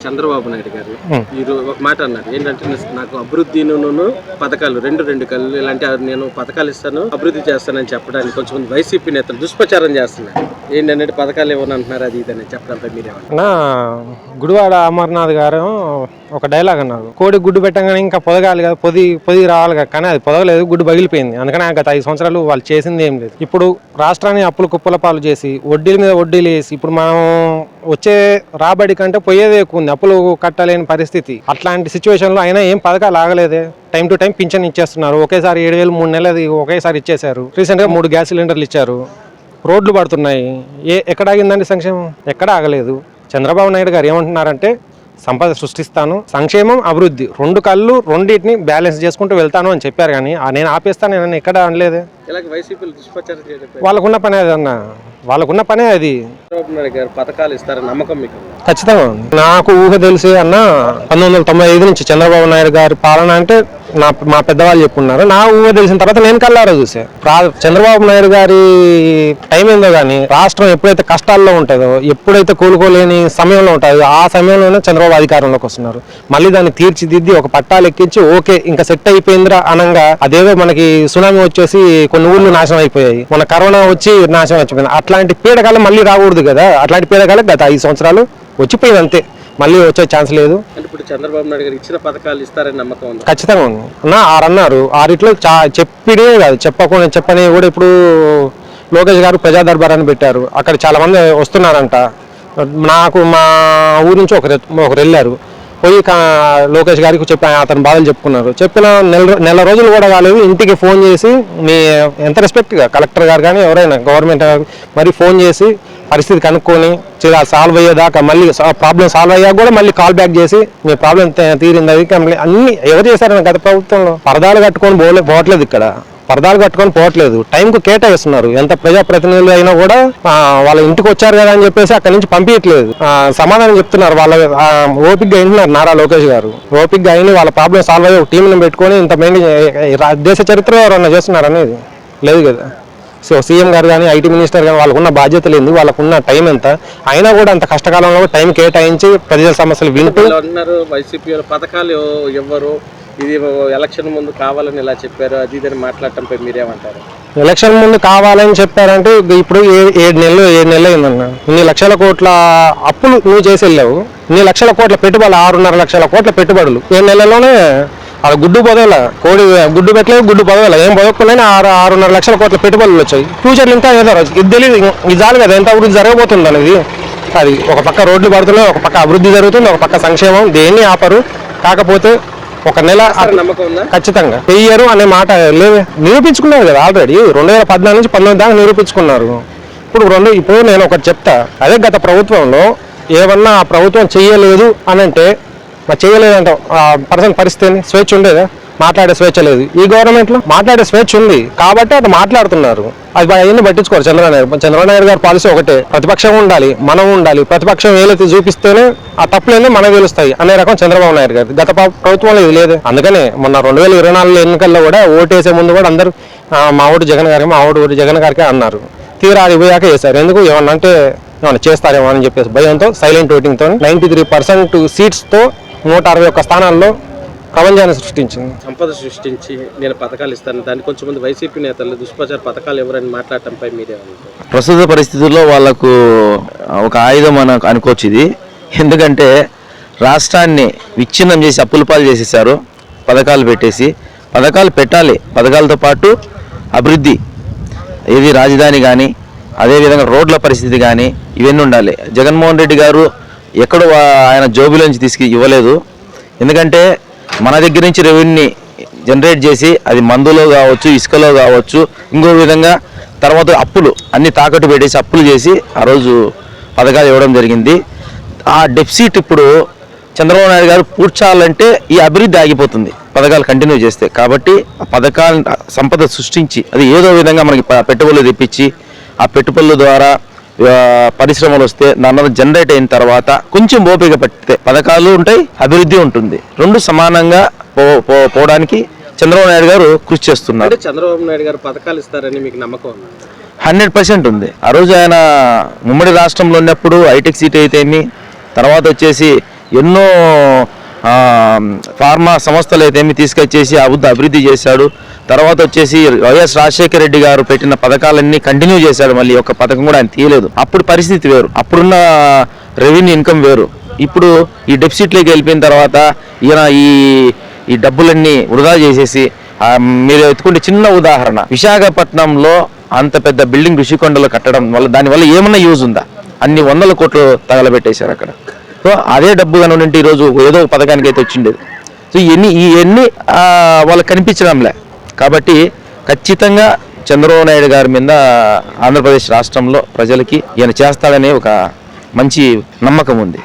చంద్రబాబు నాయుడు గారు ఈ రో- ఒక మాట అన్నారు. ఏంటంటే నాకు అభివృద్ధిను పథకాలు రెండు రెండు కళ్ళు ఇలాంటి నేను పథకాలు ఇస్తాను అభివృద్ధి చేస్తానని చెప్పడానికి కొంచెం వైసీపీ నేతలు దుష్ప్రచారం చేస్తున్నారు. ఏంటంటే పథకాలు ఇవ్వని అంటున్నారు? అది ఇదని చెప్పడంపై మీరేమన్నారు గుడివాడ అమర్నాథ్ గారు ఒక డైలాగ్ అన్నారు. కోడి గుడ్డు పెట్టగానే ఇంకా పొదగాలి కదా పొది పొది రావాలి కదా. కానీ అది పొదగలేదు గుడ్డు పగిలిపోయింది. అందుకని గత ఐదు సంవత్సరాలు వాళ్ళు చేసింది ఏం లేదు. ఇప్పుడు రాష్ట్రాన్ని అప్పులు కుప్పల పాలు చేసి వడ్డీల మీద వడ్డీలు వేసి ఇప్పుడు మనం వచ్చే రాబడి కంటే పోయేదే ఎక్కువ ఉంది. అప్పులు కట్టలేని పరిస్థితి. అట్లాంటి సిచ్యువేషన్లో అయినా ఏం పథకాలు ఆగలేదే. టైం టు టైం పింఛన్ ఇచ్చేస్తున్నారు. ఒకేసారి ఏడు వేలు మూడు నెలలు ఒకేసారి ఇచ్చేశారు. రీసెంట్గా మూడు గ్యాస్ సిలిండర్లు ఇచ్చారు. రోడ్లు పడుతున్నాయి. ఏ ఎక్కడ ఆగిందండి సంక్షేమం? ఎక్కడ ఆగలేదు. చంద్రబాబు నాయుడు గారు ఏమంటున్నారంటే సంపద సృష్టిస్తాను సంక్షేమం అభివృద్ధి రెండు కళ్ళు రెండింటిని బ్యాలెన్స్ చేసుకుంటూ వెళ్తాను అని చెప్పారు కానీ నేను ఆపేస్తాను నేను ఎక్కడ అనలేదే. వాళ్ళకున్న పనే అది అన్న. వాళ్ళకున్న పనే అది. పథకాలు ఇస్తారని నమ్మకం మీకు? ఖచ్చితంగా. నాకు ఊహ తెలిసి అన్న పంతొమ్మిది వందల తొంభై ఐదు నుంచి చంద్రబాబు నాయుడు గారి పాలన అంటే నా మా పెద్దవాళ్ళు చెప్పున్నారు నా ఊహ తెలిసిన తర్వాత నేను కల్లారా చూసే. చంద్రబాబు నాయుడు గారి టైం ఏందో కానీ రాష్ట్రం ఎప్పుడైతే కష్టాల్లో ఉంటుందో ఎప్పుడైతే కోలుకోలేని సమయంలో ఉంటుందో ఆ సమయంలోనే చంద్రబాబు అధికారంలోకి వస్తున్నారు. మళ్ళీ దాన్ని తీర్చిదిద్ది ఒక పట్టాలు ఎక్కించి ఓకే ఇంకా సెట్ అయిపోయిందిరా అనంగా అదేదో మనకి సునామీ వచ్చేసి కొన్ని ఊళ్ళు నాశనం అయిపోయాయి. మన కరోనా వచ్చి నాశనం అయిపోయింది. అట్లాంటి పీడకాలం మళ్ళీ రాకూడదు కదా. అట్లాంటి పీడకాలం గత ఐదు సంవత్సరాలు వచ్చిపోయింది అంతే. మళ్ళీ వచ్చే ఛాన్స్ లేదు. ఇప్పుడు చంద్రబాబు నాయుడు గారు ఇచ్చిన పథకాలు ఇస్తారని నమ్మకం ఉంది? ఖచ్చితంగా ఉంది. అన్న ఆరన్నారు ఆరిట్లో చా చెప్పినే కాదు చెప్పకుండా చెప్పని కూడా ఇప్పుడు లోకేష్ గారు ప్రజా దర్బార్ అని పెట్టారు. అక్కడ చాలా మంది వస్తున్నారంట. నాకు మా ఊరు నుంచి ఒకరు ఒకరు వెళ్ళారు. పోయి లోకేష్ గారికి చెప్పి అతని బాధలు చెప్పుకున్నారు. చెప్పిన నెల నెల రోజులు కూడా కాలేదు. ఇంటికి ఫోన్ చేసి మీ ఎంత రెస్పెక్ట్గా కలెక్టర్ గారు కానీ ఎవరైనా గవర్నమెంట్ మరి ఫోన్ చేసి పరిస్థితి కనుక్కొని చిరా సాల్వ్ అయ్యేదాకా మళ్ళీ ప్రాబ్లం సాల్వ్ అయ్యాక కూడా మళ్ళీ కాల్ బ్యాక్ చేసి మీ ప్రాబ్లం తీరింది అది అన్ని ఎవరు చేశారని గత ప్రభుత్వంలో? పరదాలు కట్టుకొని పోలే పోవట్లేదు ఇక్కడ. పరదాలు కట్టుకొని పోవట్లేదు. టైంకు కేటాయిస్తున్నారు. ఎంత ప్రజాప్రతినిధులు అయినా కూడా వాళ్ళ ఇంటికి వచ్చారు కదా అని చెప్పేసి అక్కడి నుంచి పంపించట్లేదు సమాధానం చెప్తున్నారు. వాళ్ళ ఓపిక్గా వింటున్నారు నారా లోకేష్ గారు. ఓపిక్గా అయిన వాళ్ళ ప్రాబ్లం సాల్వ్ అయ్యి ఒక టీంని పెట్టుకొని ఇంత మెయిన్ దేశ చరిత్ర ఎవరన్నా చేస్తున్నారు అనేది? లేదు కదా. సో సీఎం గారు కానీ ఐటీ మినిస్టర్ కానీ వాళ్ళకున్న బాధ్యతలు ఎందుకు వాళ్ళకున్న టైం ఎంత? అయినా కూడా అంత కష్టకాలంలో టైం కేటాయించి ప్రజల సమస్యలు వింటూ వీళ్ళు అంటున్నారు వైసీపీ పథకాలు ఇవ్వరు ఇది ఎలక్షన్ ముందు కావాలని ఇలా చెప్పారు అది ఇది అని మాట్లాడటంపై మీరేమంటారు? ఎలక్షన్ ముందు కావాలని చెప్పారంటే ఇప్పుడు ఏ- ఏడు నెలలు ఏడు నెలలు అయిందన్న. ఇన్ని లక్షల కోట్ల అప్పులు నువ్వు చేసి వెళ్ళావు. ఇన్ని లక్షల కోట్ల పెట్టుబడులు ఆరున్నర లక్షల కోట్ల పెట్టుబడులు. ఏడు నెలల్లోనే అది గుడ్డు పొదవల కోడి గుడ్డు పెట్టలేదు గుడ్డు పొదవల. ఏం పొదవకుండానే ఆరు ఆరున్నర లక్షల కోట్ల పెట్టుబడులు వచ్చాయి. ఫ్యూచర్ ఇంకా ఏదో. ఇది తెలియదు ఇది చాలు కదా. ఎంత అభివృద్ధి జరగబోతుంది అనేది. అది ఒక పక్క రోడ్లు పడుతున్నాయి ఒక పక్క అభివృద్ధి జరుగుతుంది ఒక పక్క సంక్షేమం. దేన్ని ఆపరు. కాకపోతే ఒక నెల ఖచ్చితంగా. వెయ్యరు అనే మాట లేదు నిరూపించుకున్నారు కదా ఆల్రెడీ రెండు వేల పద్నాలుగు నుంచి పంతొమ్మిది దాకా నిరూపించుకున్నారు. ఇప్పుడు రెండు ఇప్పుడు నేను ఒకటి చెప్తా. అదే గత ప్రభుత్వంలో ఏమన్నా ఆ ప్రభుత్వం చేయలేదు అని అంటే మరి చేయలేదంట ఆ పర్సన్ పరిస్థితిని స్వేచ్ఛ ఉండేదా? మాట్లాడే స్వేచ్ఛ లేదు. ఈ గవర్నమెంట్లో మాట్లాడే స్వేచ్ఛ ఉంది. కాబట్టి అటు మాట్లాడుతున్నారు. అది అవన్నీ పట్టించుకోరు. చంద్రబాబు నాయుడు చంద్రబాబు నాయుడు గారి పాలసీ ఒకటే. ప్రతిపక్షం ఉండాలి మనం ఉండాలి. ప్రతిపక్షం ఏలైతే చూపిస్తేనే ఆ తప్పులేనే మనకు తెలుస్తాయి అనే రకం చంద్రబాబు నాయుడు గారు గత ప్రభుత్వంలో ఇది లేదు. అందుకనే మొన్న రెండు వేల ఇరవై నాలుగు ఎన్నికల్లో కూడా ఓటేసే ముందు కూడా అందరూ మా ఓటు జగన్ గారికి మా ఓటు జగన్ గారికి అన్నారు. తీరా అది పోయాక వేశారు. ఎందుకు? ఏమన్నా అంటే ఏమన్నా చేస్తారేమో అని చెప్పేసి భయంతో సైలెంట్ ఓటింగ్తో నైంటీ త్రీ పర్సెంట్ సీట్స్తో నూట అరవై ఒక్క స్థానాల్లో ప్రపంచాన్ని సృష్టించింది. సంపద సృష్టించి నేను పథకాలు ఇస్తాను. దాన్ని కొంచెం మంది వైసీపీ నేతలు దుష్ప్రచార పథకాలు ఎవరని మాట్లాడటంపై మీరేమంటారు ప్రస్తుత పరిస్థితుల్లో వాళ్ళకు ఒక ఆయుధం అని అనుకోవచ్చు ఇది ఎందుకంటే రాష్ట్రాన్ని విచ్ఛిన్నం చేసి అప్పుల పాలు చేసేసారు పథకాలు పెట్టేసి పథకాలు పెట్టాలి. పథకాలతో పాటు అభివృద్ధి ఏది రాజధాని కానీ అదేవిధంగా రోడ్ల పరిస్థితి కానీ ఇవన్నీ ఉండాలి. జగన్మోహన్ రెడ్డి గారు ఎక్కడో ఆయన జోబులోంచి తీసుకు ఇవ్వలేదు. ఎందుకంటే మన దగ్గర నుంచి రెవెన్యూని జనరేట్ చేసి అది మందులో కావచ్చు ఇసుకలో కావచ్చు ఇంకో విధంగా తర్వాత అప్పులు అన్ని తాకట్టు పెట్టేసి అప్పులు చేసి ఆ రోజు పథకాలు ఇవ్వడం జరిగింది. ఆ డెఫిసిట్ ఇప్పుడు చంద్రబాబు నాయుడు గారు పూడ్చాలంటే ఈ అభివృద్ధి ఆగిపోతుంది పథకాలు కంటిన్యూ చేస్తే. కాబట్టి ఆ పథకాలను సంపద సృష్టించి అది ఏదో విధంగా మనకి పెట్టుబడులు తెప్పించి ఆ పెట్టుబడుల ద్వారా పరిశ్రమలు వస్తే దాని జనరేట్ అయిన తర్వాత కొంచెం ఓపిక పట్టితే పథకాలు ఉంటాయి అభివృద్ధి ఉంటుంది. రెండు సమానంగా పో పోవడానికి చంద్రబాబు నాయుడు గారు కృషి చేస్తున్నారు. చంద్రబాబు నాయుడు గారు పథకాలు ఇస్తారని మీకు నమ్మకం హండ్రెడ్ పర్సెంట్ ఉంది. ఆ రోజు ఆయన ఉమ్మడి రాష్ట్రంలో ఉన్నప్పుడు హైటెక్ సిటీ అయితేమి తర్వాత వచ్చేసి ఎన్నో ఫార్మా సంస్థలు అయితేమి తీసుకొచ్చేసి అభివృద్ధి అభివృద్ధి చేశాడు. తర్వాత వచ్చేసి వైఎస్ రాజశేఖర రెడ్డి గారు పెట్టిన పథకాలన్నీ కంటిన్యూ చేశాడు. మళ్ళీ ఒక పథకం కూడా ఆయన తీయలేదు. అప్పుడు పరిస్థితి వేరు. అప్పుడున్న రెవెన్యూ ఇన్కమ్ వేరు. ఇప్పుడు ఈ డెఫిసిట్లోకి వెళ్ళిపోయిన తర్వాత ఈయన ఈ ఈ డబ్బులన్నీ వృధా చేసేసి మీరు ఎత్తుకుంటే చిన్న ఉదాహరణ. విశాఖపట్నంలో అంత పెద్ద బిల్డింగ్ ఋషికొండలో కట్టడం వల్ల దానివల్ల ఏమన్నా యూజ్ ఉందా? అన్ని వందల కోట్లు తగలబెట్టేశారు అక్కడ. సో అదే డబ్బు కనుక ఈరోజు ఏదో ఒక పథకానికి అయితే వచ్చిండేది. సో ఇవన్నీ ఇవన్నీ వాళ్ళకి కనిపించడంలే. కాబట్టి ఖచ్చితంగా చంద్రబాబు నాయుడు గారి మీద ఆంధ్రప్రదేశ్ రాష్ట్రంలో ప్రజలకి ఈయన చేస్తాడనే ఒక మంచి నమ్మకం ఉంది.